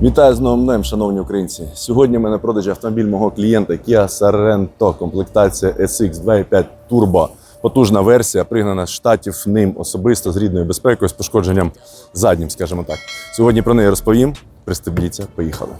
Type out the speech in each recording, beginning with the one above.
Вітаю з новим днем, шановні українці. Сьогодні ми на продажі автомобіль мого клієнта Kia Sorento, комплектація SX 2.5 Turbo. Потужна версія, пригнана з штатів ним особисто з рідною безпекою, з пошкодженням заднім, скажімо так. Сьогодні про неї розповім. Пристебніться, поїхали.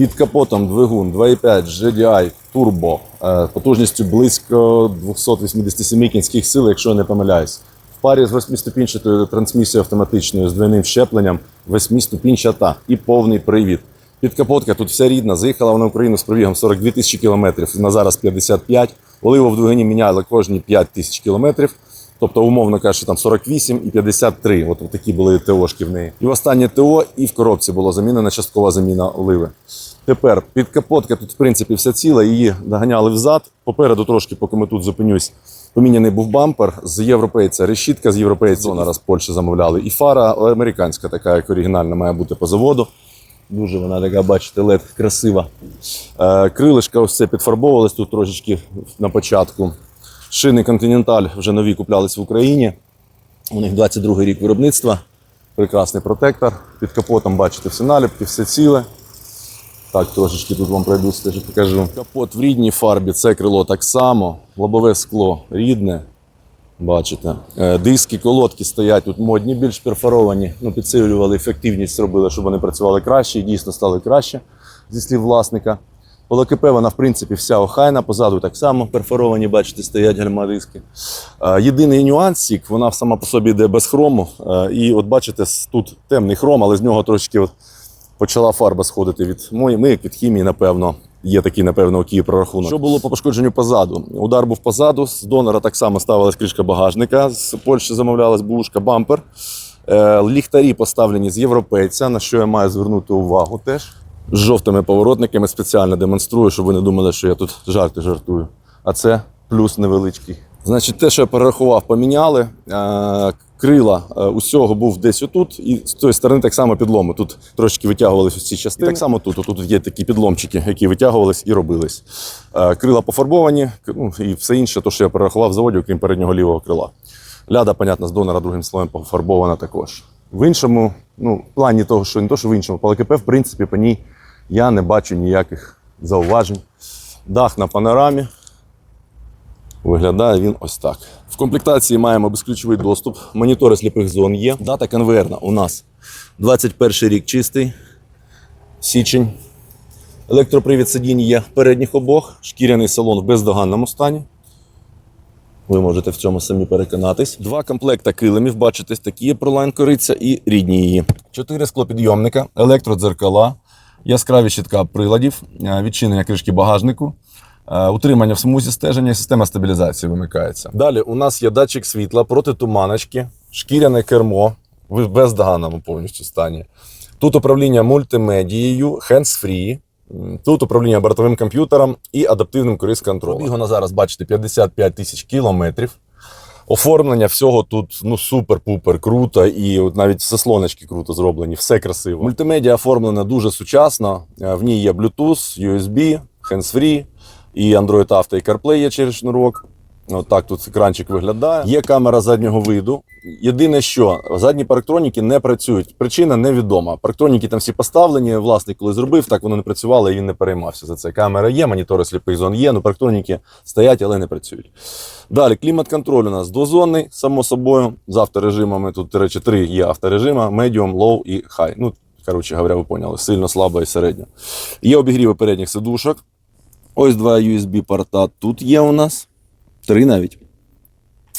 Під капотом двигун 2.5 GDI Turbo е, потужністю близько 287 кінських сил, якщо я не помиляюсь. В парі з восьмиступінчатою трансмісією автоматичною з двойним щепленням, восьмиступінчата і повний привід. Підкапотка тут вся рідна. Заїхала вона в Україну з пробігом 42 тисячі кілометрів, на зараз 55. Оливу в двигуні міняли кожні 5 тисяч кілометрів. Тобто, умовно кажучи, там 48 і 53. От такі були ТОшки в неї. І в останнє ТО і в коробці була замінена часткова заміна оливи. Тепер підкапотка тут, в принципі, вся ціла, її доганяли взад. Попереду трошки, поки ми тут зупинюсь, поміняний був бампер з європейця, решітка з європейця. Вона з Польщі замовляли. І фара американська, така, як оригінальна, має бути по заводу. Дуже вона така, бачите, лед красива. Е, крилишка ось це підфарбовувались тут трошечки на початку. Шини Continental вже нові куплялись в Україні. У них 22 рік виробництва. Прекрасний протектор. Під капотом бачите всі наліпки, все ціле. Так, трошечки тут вам пройдусь, теж покажу. Капот в рідній фарбі, це крило так само. Лобове скло рідне. Бачите. Е, Диски, колодки стоять тут модні, більш перфоровані. Ну, підсилювали ефективність, робили, щоб вони працювали краще і дійсно стали краще зі слів власника. По ЛКП вона, в принципі, вся охайна, позаду так само перфоровані, бачите, стоять гальмадиски. Е, Єдиний нюанс сік, вона сама по собі йде без хрому. Е, І от бачите, тут темний хром, але з нього трошечки от почала фарба сходити від мої, від хімії, напевно. Є такий, напевно, у Києві прорахунок. Що було по пошкодженню позаду? Удар був позаду, з донора так само ставилась кришка багажника, з Польщі замовлялась бушка, бампер. Е, ліхтарі поставлені з європейця, на що я маю звернути увагу теж. З жовтими поворотниками спеціально демонструю, щоб ви не думали, що я тут жарти жартую. А це плюс невеличкий. Значить, те, що я перерахував, поміняли. Крила е, усього був десь отут, і з тої сторони так само підломи. Тут трошки витягувались ось ці частини. І так само тут. Тут є такі підломчики, які витягувались і робились. Е, крила пофарбовані, ну, і все інше, то, що я перерахував в заводі, окрім переднього лівого крила. Ляда, понятно, з донора другим слоєм пофарбована також. В іншому, ну, в плані того, що не то, що в іншому, по ЛКП, в принципі, по ній я не бачу ніяких зауважень. Дах на панорамі. Виглядає він ось так. Комплектації маємо безключовий доступ, монітори сліпих зон є. Дата конверна у нас 21 рік чистий, січень. Електропривід сидінь є передніх обох, шкіряний салон в бездоганному стані. Ви можете в цьому самі переконатись. Два комплекта килимів, бачите, такі є пролайн кориця і рідні її. Чотири склопідйомника, електродзеркала, яскраві щитка приладів, е, відчинення кришки багажнику. Е, Утримання в смузі стеження система стабілізації вимикається. Далі у нас є датчик світла проти туманочки, шкіряне кермо в бездоганному повністю стані. Тут управління мультимедією, hands-free. Тут управління бортовим комп'ютером і адаптивним круїз-контролем. Пробігу на зараз, бачите, 55 тисяч кілометрів. Оформлення всього тут ну супер-пупер круто, і от навіть заслоночки круто зроблені, все красиво. Мультимедіа оформлена дуже сучасно. Е, В ній є Bluetooth, USB, hands-free, і Android Auto, і CarPlay є через шнурок. От так тут екранчик виглядає. Є камера заднього виду. Єдине, що задні парктроніки не працюють. Причина невідома. Парктроніки там всі поставлені. Власник, коли зробив, так воно не працювало, і він не переймався за це. Камера є, монітори сліпих зон є, ну парктроніки стоять, але не працюють. Далі клімат-контроль у нас двозонний, само собою, з авторежимами. Тут, речі, три є авторежима: medium, low і high. Ну, коротше говоря, ви поняли, сильно, слабо і середньо. Є обігріви передніх сидушок. Ось два USB-порта тут є у нас. Три навіть.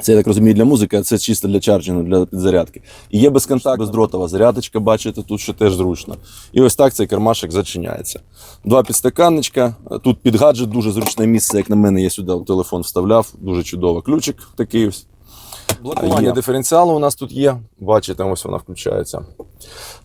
Це я так розумію для музики, а це чисто для чарджингу, для підзарядки. І є безконтактна, бездротова зарядочка, бачите, тут що теж зручно. І ось так цей кармашик зачиняється. Два підстаканничка. Тут під гаджет дуже зручне місце, як на мене, я сюди телефон вставляв. Дуже чудово. Ключик такий ось. Є диференціал у нас тут є. Бачите, ось вона включається.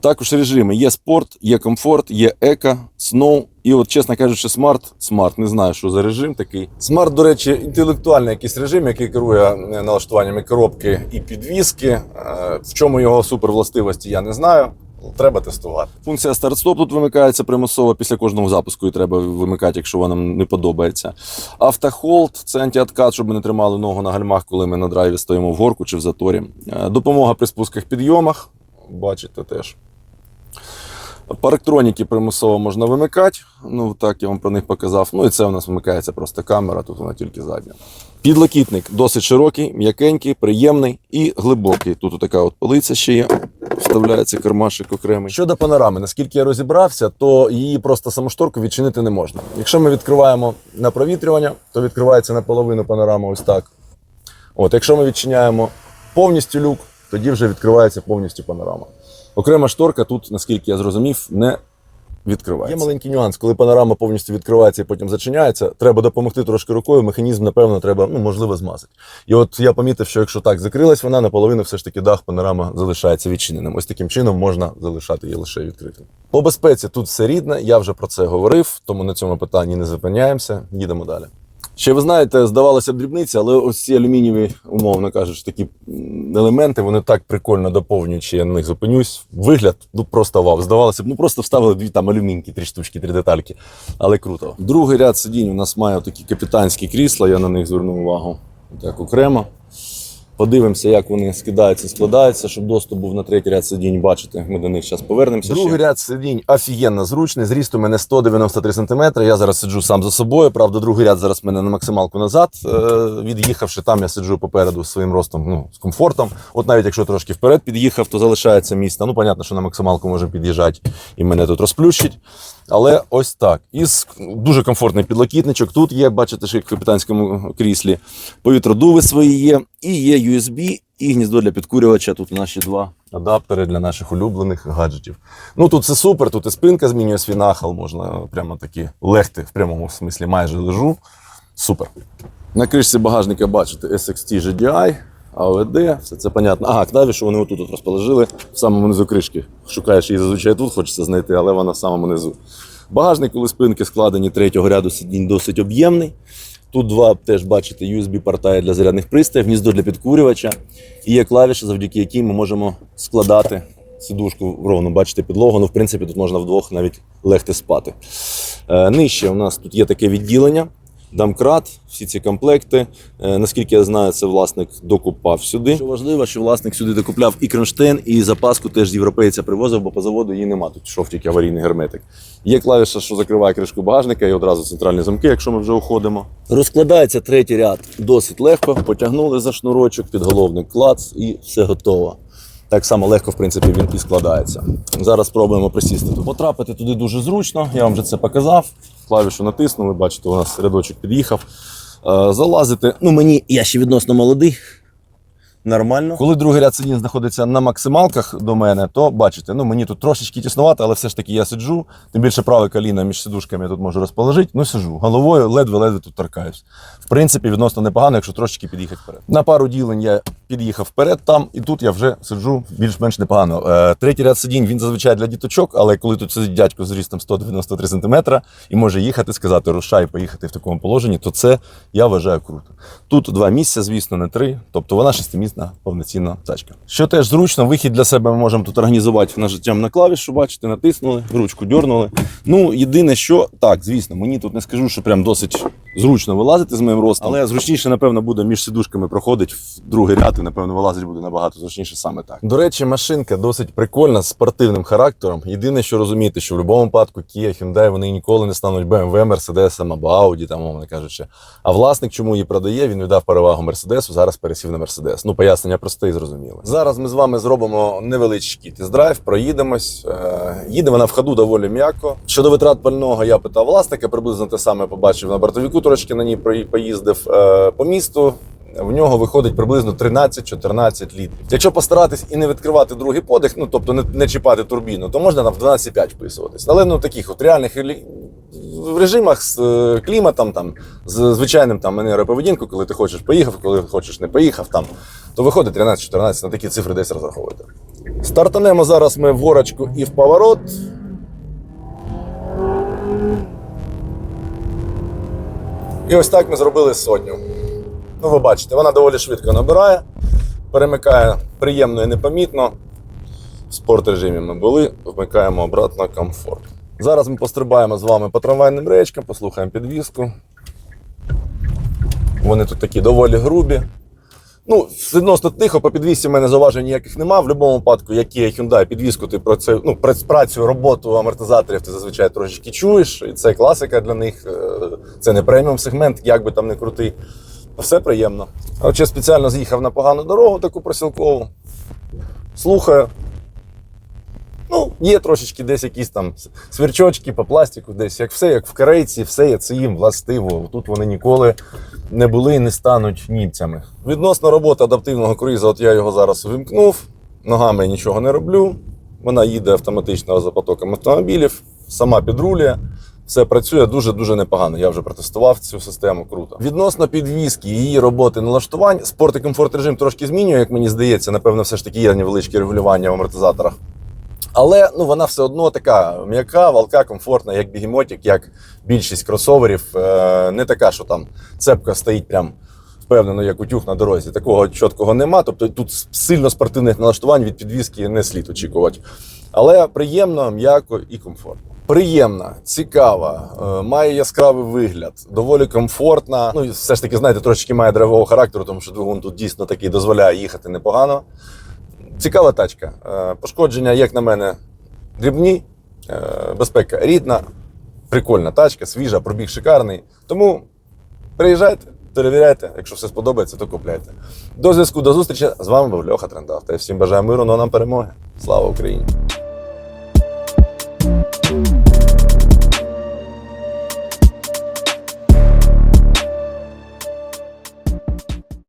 Також режими: є спорт, є комфорт, є еко, сноу. І от, чесно кажучи, смарт, смарт, не знаю, що за режим такий. Смарт, до речі, інтелектуальний якийсь режим, який керує е, налаштуваннями коробки і підвіски. Е, В чому його супервластивості, я не знаю. Треба тестувати. Функція старт-стоп тут вимикається примусово після кожного запуску, і треба вимикати, якщо вона не подобається. Автохолд це антиоткат, щоб ми не тримали ногу на гальмах, коли ми на драйві стоїмо в горку чи в заторі. Е, Допомога при спусках підйомах. Бачите теж. Парктроніки примусово можна вимикати. Ну, так я вам про них показав. Ну і це у нас вимикається просто камера, тут вона тільки задня. Підлокітник досить широкий, м'якенький, приємний і глибокий. Тут така от полиця ще є. Вставляється кармашик окремий. Щодо панорами, наскільки я розібрався, то її просто саму шторку відчинити не можна. Якщо ми відкриваємо на провітрювання, то відкривається наполовину панорама ось так. От, якщо ми відчиняємо повністю люк, тоді вже відкривається повністю панорама. Окрема шторка тут, наскільки я зрозумів, не відкривається. Є маленький нюанс, коли панорама повністю відкривається і потім зачиняється, треба допомогти трошки рукою. Механізм, напевно, треба, ну можливо, змазати. І от я помітив, що якщо так закрилась вона, наполовину все ж таки дах панорама залишається відчиненим. Ось таким чином можна залишати її лише відкритим. По безпеці тут все рідне, я вже про це говорив, тому на цьому питанні не зупиняємося. Їдемо далі. Ще ви знаєте, здавалося б дрібниці, але ось ці алюмінієві, умовно кажучи, такі елементи, вони так прикольно доповнюють, що я на них зупинюсь. Вигляд, ну просто вау. Здавалося б, ну просто вставили дві там алюмінки, три штучки, три детальки. Але круто. Другий ряд сидінь у нас має такі капітанські крісла, я на них звернув увагу. Так, окремо. Подивимося, як вони скидаються, складаються, щоб доступ був на третій ряд сидінь. Бачите, ми до них зараз повернемося. Другий ряд сидінь офігенно зручний. Зріст у мене 193 см. Я зараз сиджу сам за собою. Правда, другий ряд зараз мене на максималку назад. е, Від'їхавши там, я сиджу попереду з своїм ростом, ну, з комфортом. От навіть якщо трошки вперед під'їхав, то залишається місце. Ну, понятно, що на максималку може під'їжджати і мене тут розплющить. Але ось так. Із дуже комфортний підлокітничок. Тут є, бачите, що в капітанському кріслі. Повітродуви свої є. І є USB, і гніздо для підкурювача. Тут наші два адаптери для наших улюблених гаджетів. Ну тут все супер, тут і спинка змінює свій нахил, можна прямо таки легти в прямому смислі, майже лежу. Супер. На кришці багажника бачите SXT GDI, AOD, все це понятно. Ага, клавішу вони отут от розположили, в самому низу кришки. Шукаєш її зазвичай тут, хочеться знайти, але вона в самому низу. Багажник, коли спинки складені третього ряду сидінь, досить об'ємний. Тут два теж бачите USB-порта для зарядних пристроїв, гніздо для підкурювача. І є клавіша, завдяки якій ми можемо складати сидушку ровно, бачите, підлогу. Ну, в принципі, тут можна вдвох навіть легти спати. Е, нижче у нас тут є таке відділення. Дамкрат, всі ці комплекти. Е, наскільки я знаю, це власник докупав сюди. Що важливо, що власник сюди докупляв і кронштейн, і запаску теж з європейця привозив, бо по заводу її нема. Тут йшов тільки аварійний герметик. Є клавіша, що закриває кришку багажника, і одразу центральні замки, якщо ми вже уходимо. Розкладається третій ряд досить легко. Потягнули за шнурочок, підголовник клац і все готово. Так само легко, в принципі, він і складається. Зараз спробуємо присісти. Потрапити туди дуже зручно, я вам вже це показав. Клавішу натиснули, бачите, у нас рядочок під'їхав. Е, Залазити. Ну, мені я ще відносно молодий. Нормально. Коли другий ряд сидінь знаходиться на максималках до мене, то бачите, ну мені тут трошечки тіснувато, але все ж таки я сиджу. Тим більше праве коліно між сидушками я тут можу розположити. Ну сиджу. Головою ледве-ледве тут торкаюсь. В принципі, відносно непогано, якщо трошечки під'їхати вперед. На пару ділень я під'їхав вперед там, і тут я вже сиджу більш-менш непогано. Е, третій ряд сидінь він зазвичай для діточок, але коли тут сидить дядько з рістом 193 см і може їхати, сказати рушай, поїхати в такому положенні, то це я вважаю круто. Тут два місця, звісно, не три. Тобто вона шестимісна повноцінна тачка. Що теж зручно, вихід для себе ми можемо тут організувати нажиттям на клавішу, бачите, натиснули, ручку дьорнули. Ну, єдине, що так, звісно, мені тут не скажу, що прям досить зручно вилазити з моїм ростом, але зручніше, напевно, буде між сидушками проходить в другий ряд, і напевно вилазить буде набагато зручніше саме так. До речі, машинка досить прикольна з спортивним характером. Єдине, що розумієте, що в будь-якому випадку Kia, Hyundai, вони ніколи не стануть BMW, Mercedes або Audi, там, мовно кажучи. А власник, чому її продає, він віддав перевагу Мерседесу, зараз пересів на Мерседес. Ну, пояснення просте і зрозуміле. Зараз ми з вами зробимо невеличкий тест-драйв, проїдемось. Е, Їде вона в ходу доволі м'яко. Щодо витрат пального, я питав власника, приблизно те саме побачив на бортовіку, трошки на ній поїздив. Е, По місту в нього виходить приблизно 13-14 літрів. Якщо постаратись і не відкривати другий подих, ну тобто не, не чіпати турбіну, то можна там в 12,5 вписуватись. Але ну таких от реальних в режимах з е, кліматом, там, з звичайним там манерою коли ти хочеш поїхав, коли хочеш не поїхав, там, то виходить 13-14, на такі цифри десь розраховуйте. Стартанемо зараз ми в горочку і в поворот. І ось так ми зробили сотню. Ну, ви бачите, вона доволі швидко набирає, перемикає приємно і непомітно. В спорт режимі ми були, вмикаємо обратно комфорт. Зараз ми пострибаємо з вами по трамвайним речкам, послухаємо підвіску. Вони тут такі доволі грубі. Ну, відносно тихо, по підвісі в мене зауважень ніяких нема. В будь-якому випадку, як є Hyundai, підвіску ти про це, ну, прац- працю, роботу амортизаторів ти зазвичай трошечки чуєш. І це класика для них. е, Це не преміум сегмент, як би там не крутий. Все приємно. А от спеціально з'їхав на погану дорогу, таку просілкову. Слухаю. Ну, є трошечки десь якісь там свірчочки по пластику, десь як все, як в корейці, все є це їм властиво. Тут вони ніколи не були і не стануть німцями. Відносно роботи адаптивного круїза, от я його зараз увімкнув, ногами я нічого не роблю. Вона їде автоматично за потоком автомобілів, сама підрулює. Все працює дуже-дуже непогано. Я вже протестував цю систему круто. Відносно підвізки, її роботи налаштувань, спорт і комфорт режим трошки змінює, як мені здається. Напевно, все ж таки є невеличкі регулювання в амортизаторах. Але ну, вона все одно така м'яка, валка, комфортна, як бігемотик, як більшість кросоверів. Е, не така, що там цепка стоїть прям впевнено, як утюг на дорозі. Такого чіткого нема. Тобто тут сильно спортивних налаштувань від підвіски не слід очікувати. Але приємно, м'яко і комфортно. Приємна, цікава, е, має яскравий вигляд, доволі комфортна. Ну і все ж таки, знаєте, трошечки має драйвового характеру, тому що двигун тут дійсно такий дозволяє їхати непогано. Цікава тачка. Е, Пошкодження, як на мене, дрібні, е, безпека рідна, прикольна тачка, свіжа, пробіг шикарний. Тому приїжджайте, перевіряйте. Якщо все сподобається, то купляйте. До зв'язку, до зустрічі. З вами був Льоха Трендавта. Всім бажаю миру, но нам перемоги. Слава Україні!